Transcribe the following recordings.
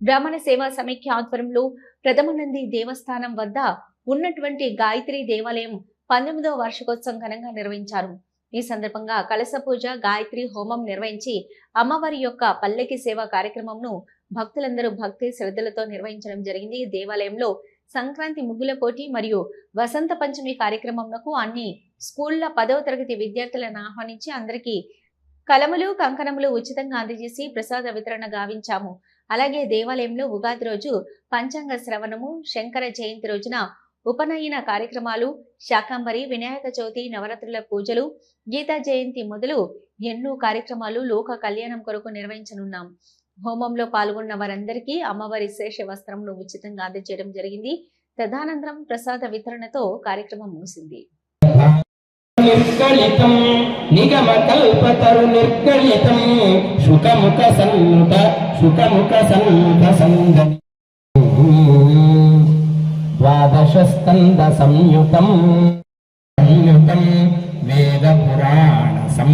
బ్రాహ్మణ సేవా సమైక్య ఆధ్వర్యంలో ప్రథమనంది దేవస్థానం వద్ద ఉన్నటువంటి గాయత్రి దేవాలయం పంతొమ్మిదవ వార్షికోత్సవం ఘనంగా నిర్వహించారు. ఈ సందర్భంగా కలశ పూజ గాయత్రి హోమం నిర్వహించి అమ్మవారి యొక్క పల్లకి సేవ కార్యక్రమంను భక్తులందరూ భక్తి శ్రద్ధలతో నిర్వహించడం జరిగింది. ఈ దేవాలయంలో సంక్రాంతి ముగ్గుల పోటీ మరియు వసంత పంచమి కార్యక్రమంకు అన్ని స్కూళ్ళ పదవ తరగతి విద్యార్థులను ఆహ్వానించి అందరికీ కలములు కంకణములు ఉచితంగా అందజేసి ప్రసాద వితరణ గావించాము. అలాగే దేవాలయంలో ఉగాది రోజు పంచాంగ శ్రవణము శంకర జయంతి రోజున ఉపనయన కార్యక్రమాలు శాకాంబరి వినాయక చవితి నవరాత్రుల పూజలు గీతా జయంతి మొదలు ఎన్నో కార్యక్రమాలు లోక కళ్యాణం కొరకు నిర్వహించనున్నాం. హోమంలో పాల్గొన్న వారందరికీ అమ్మవారి శేష వస్త్రంను ఉచితంగా అందజేయడం జరిగింది. తదనంతరం ప్రసాద వితరణతో కార్యక్రమం ముగిసింది. నిర్గళితం నిగమ కల్పతరు నిర్గళితం. శుకముఖ సన్నుత శుకముఖ సన్నుత సంగతి ద్వాదశ స్కంద సంయుతం. సంయుతం వేద పురాణ సం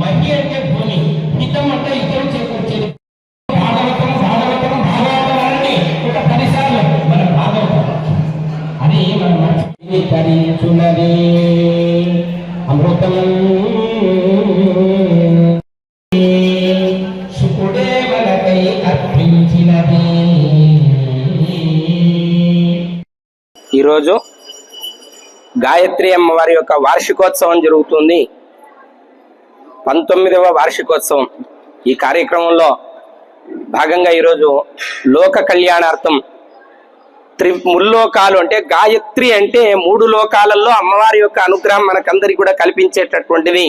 మహి అంటే భూమి హితం అంటే ఇద్దరు చేకూర్చేది. భాగవతం భాగవతం భాగవతం అని ఒక పదిసార్లు మన భాగవతం. అది మన మంచి తరించున్నది అమృతం శుకుడే మనకై అర్పించినది. ఈరోజు గాయత్రి అమ్మవారి యొక్క వార్షికోత్సవం జరుగుతుంది. పంతొమ్మిదవ వార్షికోత్సవం. ఈ కార్యక్రమంలో భాగంగా ఈరోజు లోక కళ్యాణార్థం త్రి ముల్లోకాలు అంటే గాయత్రి అంటే మూడు లోకాలలో అమ్మవారి యొక్క అనుగ్రహం మనకందరికి కూడా కల్పించేటటువంటిది.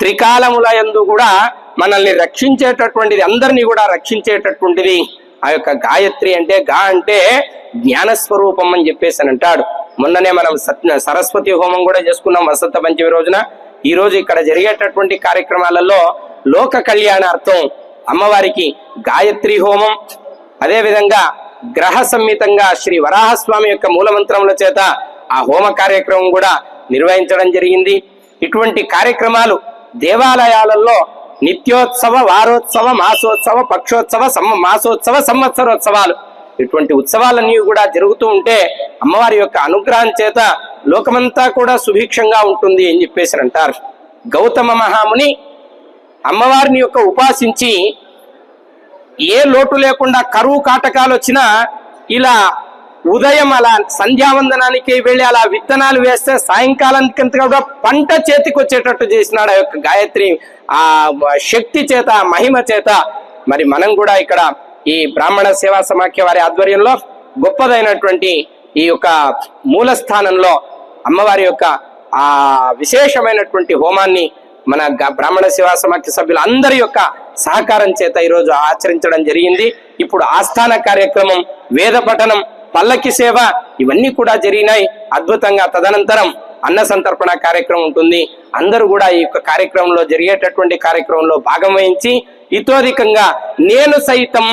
త్రికాలముల యందు కూడా మనల్ని రక్షించేటటువంటిది అందరినీ కూడా రక్షించేటటువంటిది. ఆ యొక్క గాయత్రి అంటే గా అంటే జ్ఞానస్వరూపం అని చెప్పేసి అని అంటాడు. మొన్ననే మనం సరస్వతి హోమం కూడా చేసుకున్నాం వసంత పంచమి రోజున. ఈరోజు ఇక్కడ జరిగేటటువంటి కార్యక్రమాలలో లోక కళ్యాణార్థం అమ్మవారికి గాయత్రి హోమం అదేవిధంగా గ్రహ సంహితంగా శ్రీ వరాహస్వామి యొక్క మూలమంత్రముల చేత ఆ హోమ కార్యక్రమం కూడా నిర్వహించడం జరిగింది. ఇటువంటి కార్యక్రమాలు దేవాలయాలలో నిత్యోత్సవ వారోత్సవ మాసోత్సవ పక్షోత్సవ సమ్మ మాసోత్సవ సంవత్సరోత్సవాలు. ఇటువంటి ఉత్సవాలన్నీ కూడా జరుగుతూ ఉంటే అమ్మవారి యొక్క అనుగ్రహం చేత లోకమంతా కూడా సుభిక్షంగా ఉంటుంది అని చెప్పేసి అంటారు. గౌతమ మహాముని అమ్మవారిని యొక్క ఉపాసించి ఏ లోటు లేకుండా కరువు కాటకాలు వచ్చినా ఇలా ఉదయం అలా సంధ్యావందనానికి వెళ్ళి అలా విత్తనాలు వేస్తే సాయంకాలానికి కూడా పంట చేతికి వచ్చేటట్టు చేసినాడు ఆ యొక్క గాయత్రి ఆ శక్తి చేత ఆ మహిమ చేత. మరి మనం కూడా ఇక్కడ ఈ బ్రాహ్మణ సేవా సమాఖ్య వారి ఆధ్వర్యంలో గొప్పదైనటువంటి ఈ యొక్క మూల స్థానంలో అమ్మవారి యొక్క ఆ విశేషమైనటువంటి హోమాన్ని మన బ్రాహ్మణ సేవా సమాఖ్య సభ్యులందరి యొక్క సహకారం చేత ఈరోజు ఆచరించడం జరిగింది. ఇప్పుడు ఆస్థాన కార్యక్రమం వేద పఠనం పల్లకి సేవ ఇవన్నీ కూడా జరిగినాయి. అద్భుతంగా తదనంతరం అన్న సంతర్పణ కార్యక్రమం ఉంటుంది. అందరూ కూడా ఈ యొక్క కార్యక్రమంలో జరిగేటటువంటి కార్యక్రమంలో భాగం వహించి ఇతోధికంగా నేను సైతం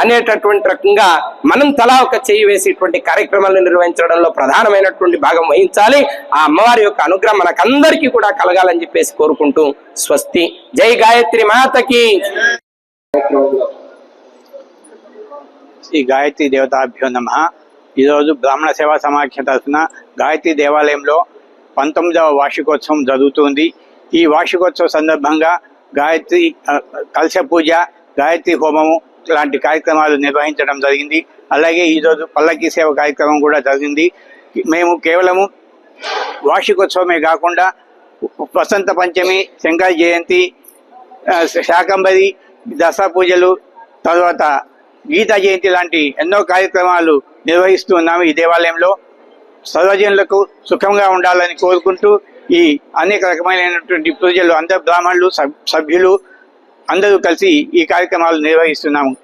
అనేటటువంటి రకంగా మనం తలా ఒక చేయి వేసేటువంటి కార్యక్రమాలను నిర్వహించడంలో ప్రధానమైనటువంటి భాగం వహించాలి. ఆ అమ్మవారి యొక్క అనుగ్రహం మనకందరికీ కూడా కలగాలని చెప్పేసి కోరుకుంటూ స్వస్తి. జై గాయత్రి మాతకి. శ్రీ గాయత్రి దేవతాభ్యో నమ. ఈరోజు బ్రాహ్మణ సేవా సమాఖ్య తరఫున గాయత్రి దేవాలయంలో పంతొమ్మిదవ వార్షికోత్సవం జరుగుతుంది. ఈ వార్షికోత్సవ సందర్భంగా గాయత్రి కలశ పూజ గాయత్రి హోమము లాంటి కార్యక్రమాలు నిర్వహించడం జరిగింది. అలాగే ఈరోజు పల్లకి సేవ కార్యక్రమం కూడా జరిగింది. మేము కేవలము వార్షికోత్సవమే కాకుండా వసంత పంచమి శంకర జయంతి శాకంబరి దసరా పూజలు తర్వాత గీతా జయంతి లాంటి ఎన్నో కార్యక్రమాలు నిర్వహిస్తూ ఉన్నాము ఈ దేవాలయంలో. సర్వజనులకు సుఖంగా ఉండాలని కోరుకుంటూ ఈ అనేక రకమైనటువంటి పూజలు అందరు బ్రాహ్మణులు సభ్యులు అందరూ కలిసి ఈ కార్యక్రమాలు నిర్వహిస్తున్నాము.